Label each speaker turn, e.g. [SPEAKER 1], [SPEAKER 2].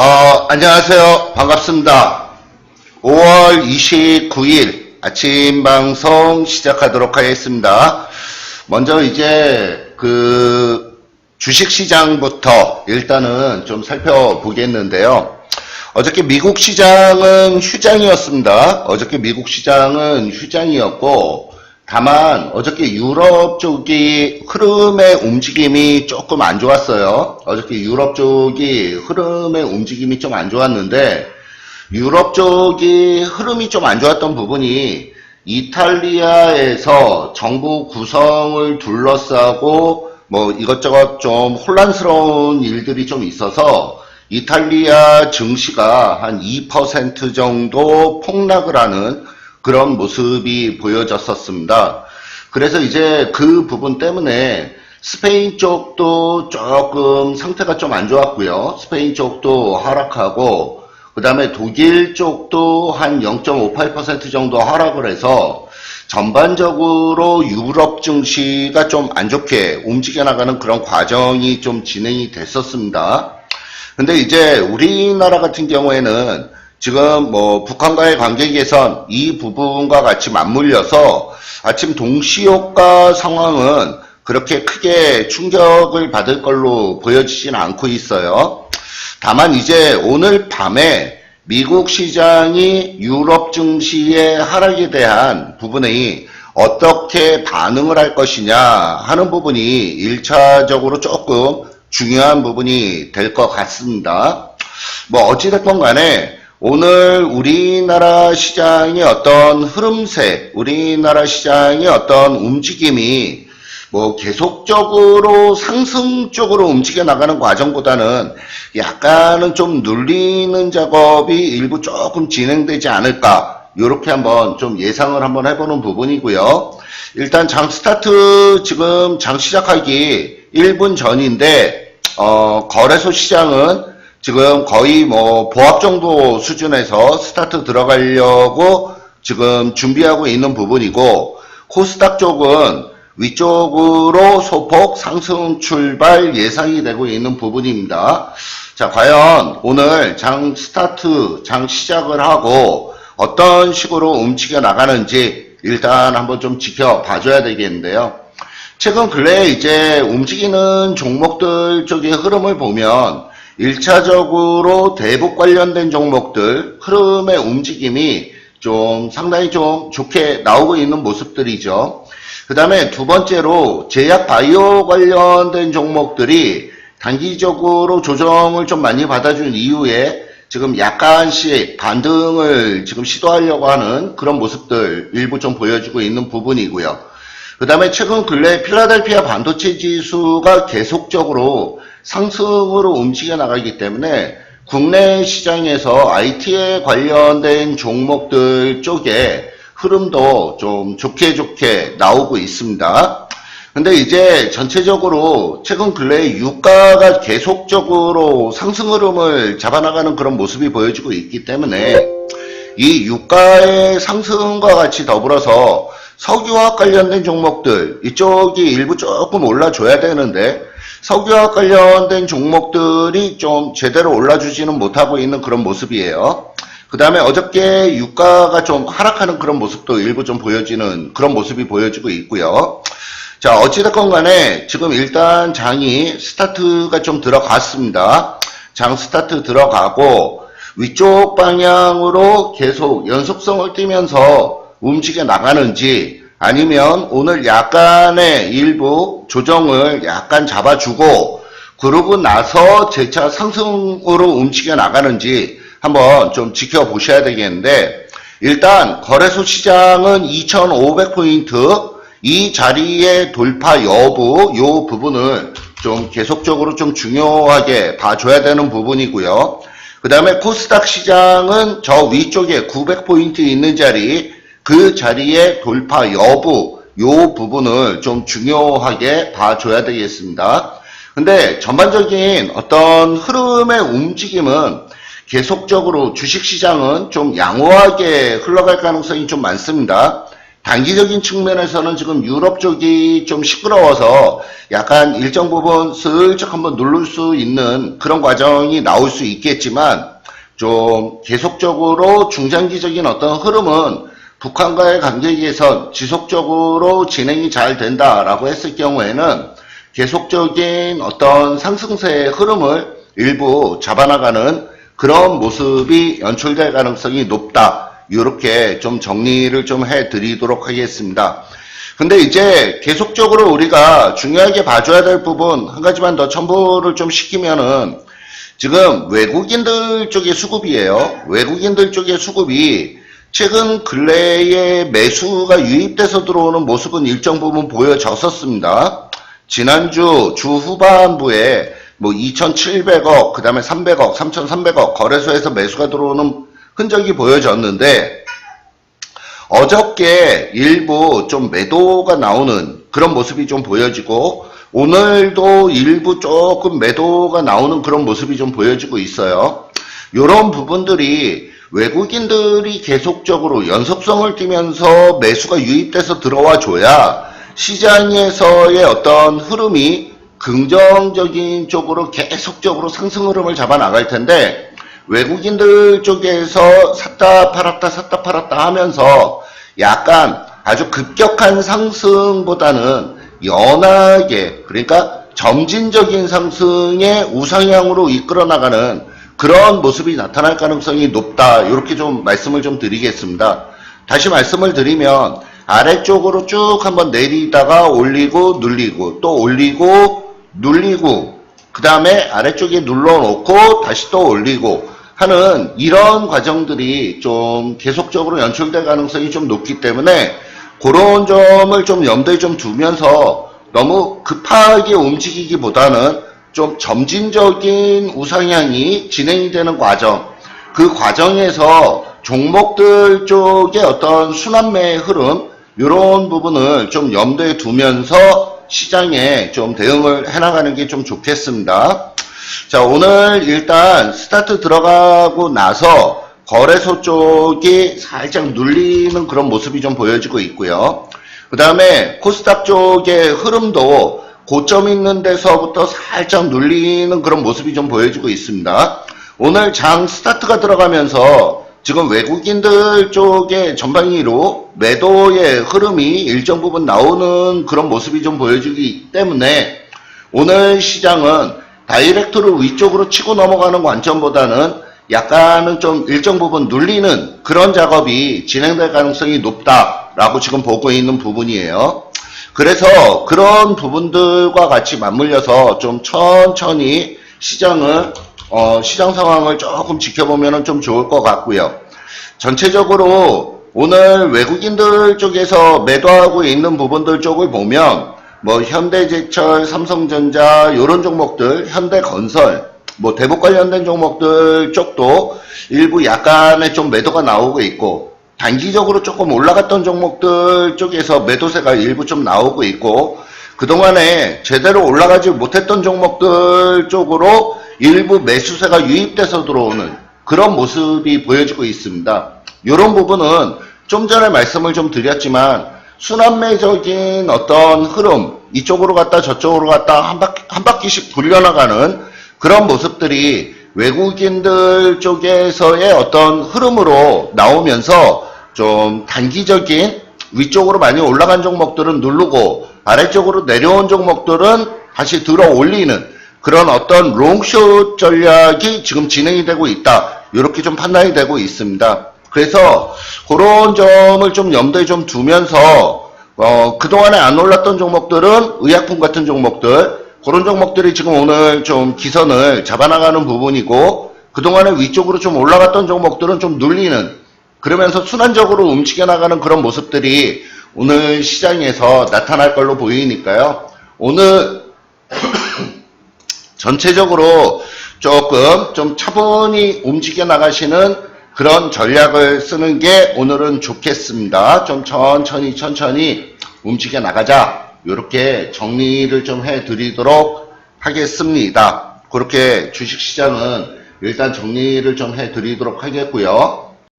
[SPEAKER 1] 어, 안녕하세요. 반갑습니다. 5월 29일 아침 방송 시작하도록 하겠습니다. 먼저 이제 그 주식 시장부터 일단은 좀 살펴보겠는데요. 어저께 미국 시장은 휴장이었습니다. 어저께 미국 시장은 휴장이었고, 다만 어저께 유럽 쪽이 흐름의 움직임이 조금 안 좋았어요. 어저께 유럽 쪽이 흐름의 움직임이 좀 안 좋았는데, 유럽 쪽이 흐름이 좀 안 좋았던 부분이 이탈리아에서 정부 구성을 둘러싸고 뭐 이것저것 좀 혼란스러운 일들이 좀 있어서 이탈리아 증시가 한 2% 정도 폭락을 하는 그런 모습이 보여졌었습니다. 그래서 이제 그 부분 때문에 스페인 쪽도 조금 상태가 좀 안 좋았고요. 스페인 쪽도 하락하고 그 다음에 독일 쪽도 한 0.58% 정도 하락을 해서 전반적으로 유럽 증시가 좀 안 좋게 움직여 나가는 그런 과정이 좀 진행이 됐었습니다. 근데 이제 우리나라 같은 경우에는 지금 뭐 북한과의 관계 개선 이 부분과 같이 맞물려서 아침 동시효과 상황은 그렇게 크게 충격을 받을 걸로 보여지진 않고 있어요. 다만 이제 오늘 밤에 미국 시장이 유럽 증시의 하락에 대한 부분이 어떻게 반응을 할 것이냐 하는 부분이 1차적으로 조금 중요한 부분이 될 것 같습니다. 뭐 어찌됐건 간에 오늘 우리나라 시장의 어떤 흐름세, 우리나라 시장의 어떤 움직임이 뭐 계속적으로 상승 쪽으로 움직여 나가는 과정보다는 약간은 좀 눌리는 작업이 일부 조금 진행되지 않을까 이렇게 한번 좀 예상을 한번 해보는 부분이고요. 일단 장 스타트 지금 장 시작하기 1분 전인데 어, 거래소 시장은 지금 거의 뭐 보합 정도 수준에서 스타트 들어가려고 지금 준비하고 있는 부분이고 코스닥 쪽은 위쪽으로 소폭 상승 출발 예상이 되고 있는 부분입니다. 자, 과연 오늘 장 스타트, 장 시작을 하고 어떤 식으로 움직여 나가는지 일단 한번 좀 지켜봐 줘야 되겠는데요. 최근 근래에 이제 움직이는 종목들 쪽의 흐름을 보면 1차적으로 대북 관련된 종목들 흐름의 움직임이 좀 상당히 좀 좋게 나오고 있는 모습들이죠. 그 다음에 두 번째로 제약 바이오 관련된 종목들이 단기적으로 조정을 좀 많이 받아준 이후에 지금 약간씩 반등을 지금 시도하려고 하는 그런 모습들 일부 좀 보여주고 있는 부분이고요. 그 다음에 최근 근래 필라델피아 반도체 지수가 계속적으로 상승으로 움직여 나가기 때문에 국내 시장에서 IT에 관련된 종목들 쪽에 흐름도 좀 좋게 좋게 나오고 있습니다. 근데 이제 전체적으로 최근 근래 유가가 계속적으로 상승 흐름을 잡아나가는 그런 모습이 보여지고 있기 때문에 이 유가의 상승과 같이 더불어서 석유화학 관련된 종목들 이쪽이 일부 조금 올라줘야 되는데 석유화학 관련된 종목들이 좀 제대로 올라주지는 못하고 있는 그런 모습이에요. 그 다음에 어저께 유가가 좀 하락하는 그런 모습도 일부 좀 보여지는 그런 모습이 보여지고 있고요. 자, 어찌됐건 간에 지금 일단 장이 스타트가 좀 들어갔습니다. 장 스타트 들어가고 위쪽 방향으로 계속 연속성을 띠면서 움직여 나가는지 아니면 오늘 약간의 일부 조정을 약간 잡아주고 그러고 나서 재차 상승으로 움직여 나가는지 한번 좀 지켜보셔야 되겠는데 일단 거래소 시장은 2500포인트 이 자리의 돌파 여부 요 부분을 좀 계속적으로 좀 중요하게 봐줘야 되는 부분이고요. 그 다음에 코스닥 시장은 저 위쪽에 900포인트 있는 자리 그 자리의 돌파 여부 요 부분을 좀 중요하게 봐줘야 되겠습니다. 근데 전반적인 어떤 흐름의 움직임은 계속적으로 주식시장은 좀 양호하게 흘러갈 가능성이 좀 많습니다. 단기적인 측면에서는 지금 유럽 쪽이 좀 시끄러워서 약간 일정 부분 슬쩍 한번 누를 수 있는 그런 과정이 나올 수 있겠지만 좀 계속적으로 중장기적인 어떤 흐름은 북한과의 관계 개선 지속적으로 진행이 잘 된다라고 했을 경우에는 계속적인 어떤 상승세의 흐름을 일부 잡아나가는 그런 모습이 연출될 가능성이 높다. 이렇게 좀 정리를 좀 해드리도록 하겠습니다. 근데 이제 계속적으로 우리가 중요하게 봐줘야 될 부분 한 가지만 더 첨부를 좀 시키면은 지금 외국인들 쪽의 수급이에요. 외국인들 쪽의 수급이 최근 근래에 매수가 유입돼서 들어오는 모습은 일정 부분 보여졌었습니다. 지난주 주 후반부에 뭐 2,700억, 그 다음에 300억, 3,300억 거래소에서 매수가 들어오는 흔적이 보여졌는데 어저께 일부 좀 매도가 나오는 그런 모습이 좀 보여지고 오늘도 일부 조금 매도가 나오는 그런 모습이 좀 보여지고 있어요. 이런 부분들이 외국인들이 계속적으로 연속성을 띠면서 매수가 유입돼서 들어와 줘야 시장에서의 어떤 흐름이 긍정적인 쪽으로 계속적으로 상승 흐름을 잡아 나갈 텐데 외국인들 쪽에서 샀다 팔았다 샀다 팔았다 하면서 약간 아주 급격한 상승보다는 연하게 그러니까 점진적인 상승의 우상향으로 이끌어 나가는 그런 모습이 나타날 가능성이 높다 이렇게 좀 말씀을 좀 드리겠습니다. 다시 말씀을 드리면 아래쪽으로 쭉 한번 내리다가 올리고 눌리고 또 올리고 눌리고 그 다음에 아래쪽에 눌러놓고 다시 또 올리고 하는 이런 과정들이 좀 계속적으로 연출될 가능성이 좀 높기 때문에 그런 점을 좀 염두에 좀 두면서 너무 급하게 움직이기보다는 좀 점진적인 우상향이 진행이 되는 과정 그 과정에서 종목들 쪽의 어떤 순환매의 흐름 이런 부분을 좀 염두에 두면서 시장에 좀 대응을 해나가는 게 좀 좋겠습니다. 자, 오늘 일단 스타트 들어가고 나서 거래소 쪽이 살짝 눌리는 그런 모습이 좀 보여지고 있고요. 그 다음에 코스닥 쪽의 흐름도 고점 있는 데서부터 살짝 눌리는 그런 모습이 좀 보여지고 있습니다. 오늘 장 스타트가 들어가면서 지금 외국인들 쪽의 전방위로 매도의 흐름이 일정 부분 나오는 그런 모습이 좀 보여지기 때문에 오늘 시장은 다이렉트로 위쪽으로 치고 넘어가는 관점보다는 약간은 좀 일정 부분 눌리는 그런 작업이 진행될 가능성이 높다라고 지금 보고 있는 부분이에요. 그래서 그런 부분들과 같이 맞물려서 좀 천천히 시장을 어, 시장 상황을 조금 지켜보면 좀 좋을 것 같고요. 전체적으로 오늘 외국인들 쪽에서 매도하고 있는 부분들 쪽을 보면 뭐 현대제철, 삼성전자 이런 종목들, 현대건설, 뭐 대북 관련된 종목들 쪽도 일부 약간의 좀 매도가 나오고 있고 단기적으로 조금 올라갔던 종목들 쪽에서 매도세가 일부 좀 나오고 있고 그동안에 제대로 올라가지 못했던 종목들 쪽으로 일부 매수세가 유입돼서 들어오는 그런 모습이 보여지고 있습니다. 이런 부분은 좀 전에 말씀을 좀 드렸지만 순환매적인 어떤 흐름 이쪽으로 갔다 저쪽으로 갔다 한 바퀴 한 바퀴씩 돌려나가는 그런 모습들이 외국인들 쪽에서의 어떤 흐름으로 나오면서 좀 단기적인 위쪽으로 많이 올라간 종목들은 누르고 아래쪽으로 내려온 종목들은 다시 들어 올리는 그런 어떤 롱숏 전략이 지금 진행이 되고 있다. 이렇게 좀 판단이 되고 있습니다. 그래서 그런 점을 좀 염두에 좀 두면서 어, 그동안에 안 올랐던 종목들은 의약품 같은 종목들 그런 종목들이 지금 오늘 좀 기선을 잡아나가는 부분이고 그동안에 위쪽으로 좀 올라갔던 종목들은 좀 눌리는 그러면서 순환적으로 움직여 나가는 그런 모습들이 오늘 시장에서 나타날 걸로 보이니까요. 오늘 전체적으로 조금 좀 차분히 움직여 나가시는 그런 전략을 쓰는 게 오늘은 좋겠습니다. 좀 천천히 천천히 움직여 나가자. 이렇게 정리를 좀 해드리도록 하겠습니다. 그렇게 주식시장은 일단 정리를 좀 해드리도록 하겠고요.